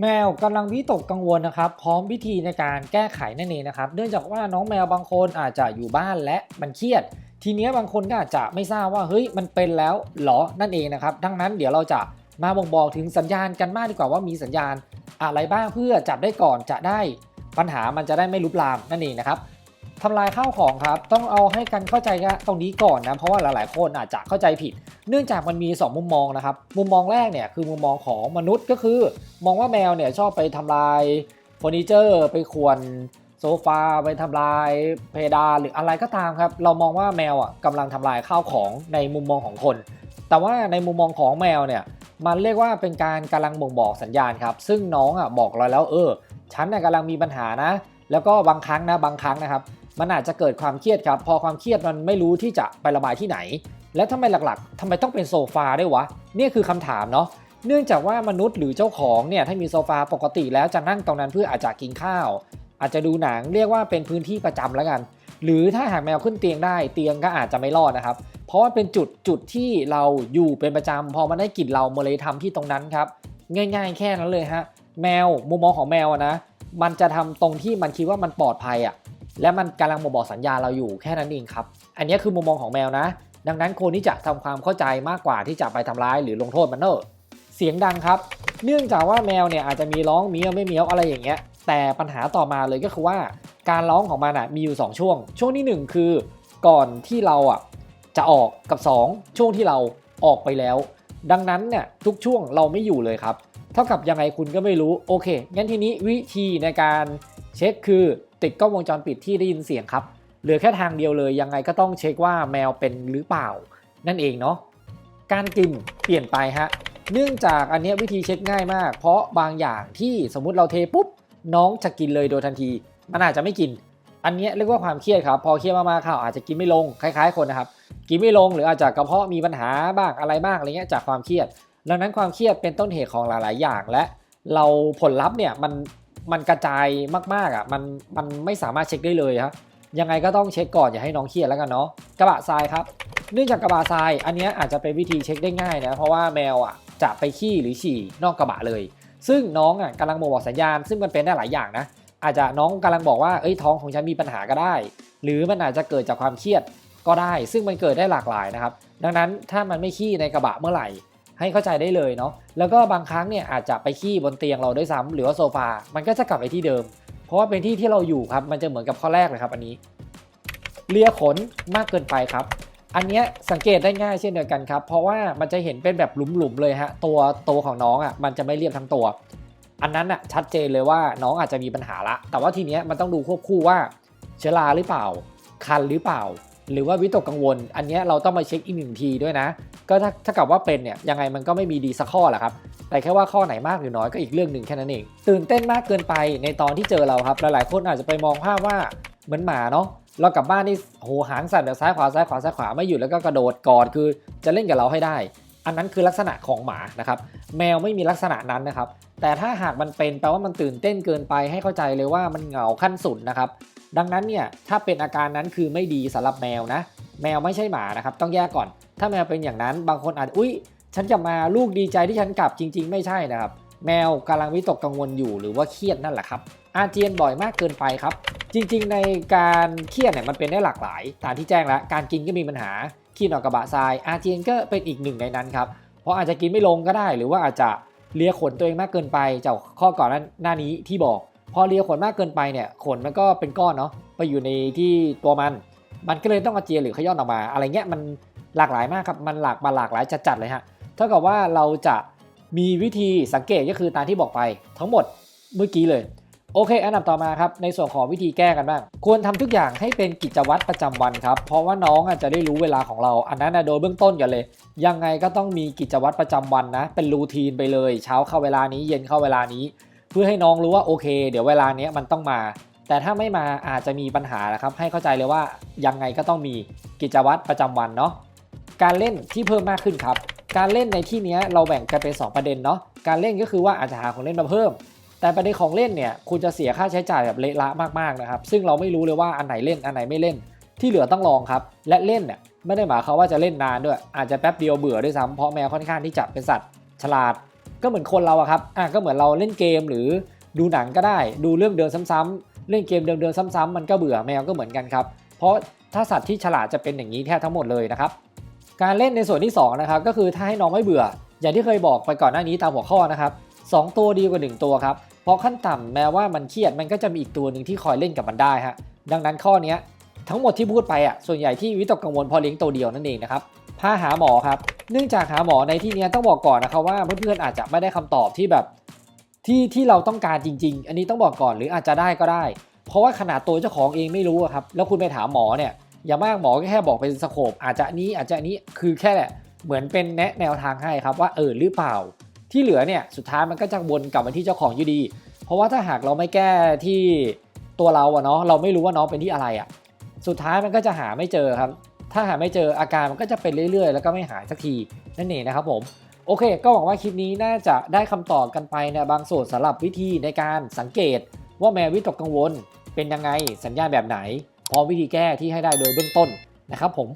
แมวกำลังวิตกกังวลนะครับ พร้อมวิธีในการแก้ไขนั่นเองนะครับ เนื่องจากว่าน้องแมวบางคนอาจจะอยู่บ้านและมันเครียด ทีเนี้ยบางคนก็อาจจะไม่ทราบว่าเฮ้ยมันเป็นแล้วหรอนั่นเองนะครับ ดังนั้นเดี๋ยวเราจะมาบ่งบอกถึงสัญญาณกันมากดีกว่าว่ามีสัญญาณอะไรบ้างเพื่อจับได้ก่อนจะได้ปัญหามันจะได้ไม่ลุกลามนั่นเองนะครับ ทำลายข้าวของครับ ต้องเอาให้กันเข้าใจกันตรงนี้ก่อนนะ เพราะว่าหลาย ๆ คนอาจจะเข้าใจผิด เนื่องจากมันมี 2 มุมมองนะครับ มุมมองแรกเนี่ยคือมุมมองของมนุษย์ก็คือ มองว่าแมวเนี่ยชอบไปทำลายเฟอร์นิเจอร์ ไปขวนโซฟาไปทำลายเพดานหรืออะไรก็ตามครับ เรามองว่าแมวอะกำลังทำลายข้าวของในมุมมองของคน แต่ว่าในมุมมองของแมวเนี่ยมันเรียกว่าเป็นการกำลังบ่งบอกสัญญาณครับซึ่งน้องอะบอกเราแล้วเออฉันน่ะกำลังมีปัญหานะ แล้วก็บางครั้งนะบางครั้งนะครับ มันอาจจะเกิดความเครียดครับ พอความเครียดมันไม่รู้ที่จะไประบายที่ไหน และทำไมหลักๆทำไมต้องเป็นโซฟาด้วยวะนี่คือคำถามเนาะเนื่องจากว่ามนุษย์หรือเจ้าของเนี่ยถ้ามีโซฟาปกติแล้วจะนั่งตรงนั้นเพื่ออาจจะกินข้าว อาจจะดูหนังเรียกว่าเป็นพื้นที่ประจำแล้วกัน หรือถ้าหากแมวขึ้นเตียงได้เตียงก็อาจจะไม่รอดนะครับ เพราะว่าเป็นจุดจุดที่เราอยู่เป็นประจำพอมันได้กลิ่นเรามาเลยทำที่ตรงนั้นครับ ง่ายๆ แค่นั้นเลยฮะแมวมุมมองของแมวนะมันจะทำตรงที่มันคิดว่ามันปลอดภัยอะ และมันกำลังบ่งบอกสัญญาเราอยู่แค่นั้นเองครับ อันนี้คือมุมมองของแมวนะ ดังนั้นคนที่จะทำความเข้าใจมากกว่าที่จะไปทำร้ายหรือลงโทษมันเนอะเสียงดังครับ เนื่องจากว่าแมวเนี่ยอาจจะมีร้องเมียวไม่เมียวอะไรอย่างเงี้ย แต่ปัญหาต่อมาเลยก็คือว่า การร้องของมันอะมีอยู่ 2 ช่วง ช่วงที่ 1 คือก่อนที่เราอะจะออกกับ 2 ช่วงที่เราออกไปแล้ว ดังนั้นเนี่ยทุกช่วงเราไม่อยู่เลยครับ เท่ากับยังไงคุณก็ไม่รู้โอเคงั้นทีนี้วิธีในการ เช็คคือติดกล้องวงจรปิดที่ได้ยินเสียงครับ เหลือแค่ทางเดียวเลยยังไงก็ต้องเช็คว่าแมวเป็นหรือเปล่า นั่นเองเนาะการกินเปลี่ยนไปฮะเนื่องจากอันนี้วิธีเช็คง่ายมาก เพราะบางอย่างที่สมมุติเราเทปุ๊บน้องจะกินเลยโดยทันที มันอาจจะไม่กิน อันนี้เรียกว่าความเครียดครับ พอเครียดมากๆข่าวอาจจะกินไม่ลงคล้าย ๆ คนนะครับกินไม่ลงหรืออาจจะกระเพาะมีปัญหาบ้างอะไรบ้างอะไรเงี้ยจากความเครียด ดังนั้นความเครียดเป็นต้นเหตุของหลาย ๆ อย่างและเราผลลัพธ์เนี่ยมัน มันกระจายมากๆอะมันมันไม่สามารถเช็คได้เลยครับยังไงก็ต้องเช็คก่อนอย่าให้น้องเครียดแล้วกันเนาะกระบะทรายครับ เนื่องจากกระบะทราย อันนี้อาจจะเป็นวิธีเช็คได้ง่ายนะเพราะว่าแมวอะจะไปขี้หรือฉี่นอกกระบะเลย ซึ่งน้องอะกำลังบ่งบอกสัญญาณ ซึ่งมันเป็นได้หลายอย่างนะอาจจะน้องกำลังบอกว่าเอ้ยท้องของฉันมีปัญหาก็ได้ หรือมันอาจจะเกิดจากความเครียดก็ได้ ซึ่งมันเกิดได้หลากหลายนะครับดังนั้นถ้ามันไม่ขี้ในกระบะเมื่อไหร่ ให้เข้าใจได้เลยเนาะแล้วก็บางครั้งเนี่ยอาจจะไปขี้บนเตียงเราด้วยซ้ำหรือว่าโซฟา มันก็จะกลับไปที่เดิม เพราะว่าเป็นที่ที่เราอยู่ครับมันจะเหมือนกับข้อแรกเลยครับอันนี้เลียขนมากเกินไปครับ อันเนี้ยสังเกตได้ง่ายเช่นเดียวกันครับ เพราะว่ามันจะเห็นเป็นแบบหลุมๆเลยฮะตัวตัวของน้องอะมันจะไม่เรียบทั้งตัว อันนั้นอะชัดเจนเลยว่าน้องอาจจะมีปัญหาละ แต่ว่าทีเนี้ยมันต้องดูควบคู่ว่าเชื้อราหรือเปล่า คันหรือเปล่า หรือว่าวิตกกังวล อันเนี้ยเราต้องมาเช็คอีกหนึ่งทีด้วยนะ ก็ถ้าถ้ากับว่าเป็นเนี่ยยังไงมันก็ไม่มีดีสักข้อแหละครับแต่แค่ว่าข้อไหนมากหรือน้อยก็อีกเรื่องหนึ่งแค่นั้นเอง ตื่นเต้นมากเกินไปในตอนที่เจอเราครับหลายๆคนอาจจะไปมองภาพว่าเหมือนหมาเนาะเรากลับบ้านนี่โหหางสั่นแบบซ้ายขวาซ้ายขวาซ้ายขวาไม่หยุดแล้วก็กระโดดกอดคือจะเล่นกับเราให้ได้ อันนั้นคือลักษณะของหมานะครับแมวไม่มีลักษณะนั้นนะครับแต่ถ้าหากมันเป็นแปลว่ามันตื่นเต้นเกินไปให้เข้าใจเลยว่ามันเหงาขั้นสุดนะครับดังนั้นเนี่ยถ้าเป็นอาการนั้นคือไม่ดีสำหรับแมวนะ แมวไม่ใช่หมานะครับต้องแยกก่อน ถ้าแมวเป็นอย่างนั้นบางคนอาจอุ้ยฉันจะมาลูกดีใจที่ฉันกลับจริง ๆ ไม่ใช่นะครับ แมวกำลังวิตกกังวลอยู่หรือว่าเครียดนั่นแหละครับ อาเจียนบ่อยมากเกินไปครับ จริง ๆ ในการเครียดเนี่ยมันเป็นได้หลากหลายตามที่แจ้งแล้วการกินก็มีปัญหาขี้นออกกระบะทราย อาเจียนก็เป็นอีกหนึ่งในนั้นครับเพราะอาจจะกินไม่ลงก็ได้ หรือว่าอาจจะเลียขนตัวเองมากเกินไปจากข้อก่อนหน้านี้ที่บอก พอเลียขนมากเกินไปเนี่ยขนมันก็เป็นก้อนเนาะไปอยู่ในที่ตัวมัน มันก็เลยต้องอาเจียนหรือขย้อนออกมา อะไรเงี้ยมันหลากหลายมากครับมันหลากมาหลากหลายจัดๆเลยฮะเท่ากับว่าเราจะมีวิธีสังเกตก็คือตามที่บอกไปทั้งหมดเมื่อกี้เลย โอเค อันดับต่อมาครับ ในส่วนของวิธีแก้กันบ้าง ควรทำทุกอย่างให้เป็นกิจวัตรประจำวันครับ เพราะว่าน้องอาจจะได้รู้เวลาของเรา อันนั้นนะโดยเบื้องต้นกันเลย ยังไงก็ต้องมีกิจวัตรประจำวันนะ เป็นรูทีนไปเลย เช้าเข้าเวลานี้ เย็นเข้าเวลานี้ เพื่อให้น้องรู้ว่าโอเค เดี๋ยวเวลานี้มันต้องมา แต่ถ้าไม่มาอาจจะมีปัญหานะครับ ให้เข้าใจเลยว่ายังไงก็ต้องมีกิจวัตรประจำวันเนาะการเล่นที่เพิ่มมากขึ้นครับ การเล่นในที่นี้เราแบ่งกันเป็น 2 ประเด็นเนาะการเล่นก็คือว่าอาจจะหาของเล่นมาเพิ่ม แต่ประเด็นของเล่นเนี่ยคุณจะเสียค่าใช้จ่ายแบบเละละมากๆนะครับ ซึ่งเราไม่รู้เลยว่าอันไหนเล่นอันไหนไม่เล่น ที่เหลือต้องลองครับ และเล่นเนี่ยไม่ได้หมายความว่าจะเล่นนานด้วย อาจจะแป๊บเดียวเบื่อด้วยซ้ำเพราะแมวค่อนข้างที่จะเป็นสัตว์ฉลาด ก็เหมือนคนเราอะครับอะก็เหมือนเราเล่นเกมหรือดูหนังก็ได้ ดูเรื่องเดิมซ้ำๆ เล่นเกมเดิมๆซ้ำๆมันก็เบื่อแมวก็เหมือนกันครับ เพราะถ้าสัตว์ที่ฉลาดจะเป็นอย่างนี้แทบทั้งหมดเลยนะครับ การเล่นในส่วนที่สองนะครับก็คือถ้าให้น้องไม่เบื่อ อย่างที่เคยบอกไปก่อนหน้านี้ตามหัวข้อนะครับสองตัวดีกว่าหนึ่งตัวครับเพราะขั้นต่ำแม้ว่ามันเครียดมันก็จะมีอีกตัวหนึ่งที่คอยเล่นกับมันได้ฮะดังนั้นข้อนี้ทั้งหมดที่พูดไปอะส่วนใหญ่ที่วิตกกังวลเพอเลี้ยงตัวเดียวนั่นเองนะครับพาหาหมอครับ เนื่องจากหาหมอในที่นี้ต้องบอกก่อนนะครับว่าเพื่อนๆอาจจะไม่ได้คำตอบที่แบบ ที่ที่เราต้องการจริง ๆ อันนี้ต้องบอกก่อนหรืออาจจะได้ก็ได้ เพราะว่าขนาดตัวเจ้าของเองไม่รู้ครับ แล้วคุณไปถามหมอเนี่ยอย่างมากหมอก็แค่บอกเป็นสโคปอาจจะนี้อาจจะนนี้คือแค่เหมือนเป็นแนะแนวทางให้ครับว่าเออหรือเปล่า ที่เหลือเนี่ยสุดท้ายมันก็จะวนกลับมาที่เจ้าของอยู่ดี เพราะว่าถ้าหากเราไม่แก้ที่ตัวเราอะเนาะเราไม่รู้ว่าน้องเป็นที่อะไรอะสุดท้ายมันก็จะหาไม่เจอครับ ถ้าหาไม่เจออาการมันก็จะเป็นเรื่อยๆ แล้วก็ไม่หายสักทีนั่นเองนะครับผม โอเค ก็หวังว่าคลิปนี้น่าจะได้คำตอบกันไปในบางส่วนสำหรับวิธีในการสังเกต ว่าแมววิตกกังวล เป็นยังไงสัญญาณแบบไหน พร้อมวิธีแก้ที่ให้ได้โดยเบื้องต้นนะครับผม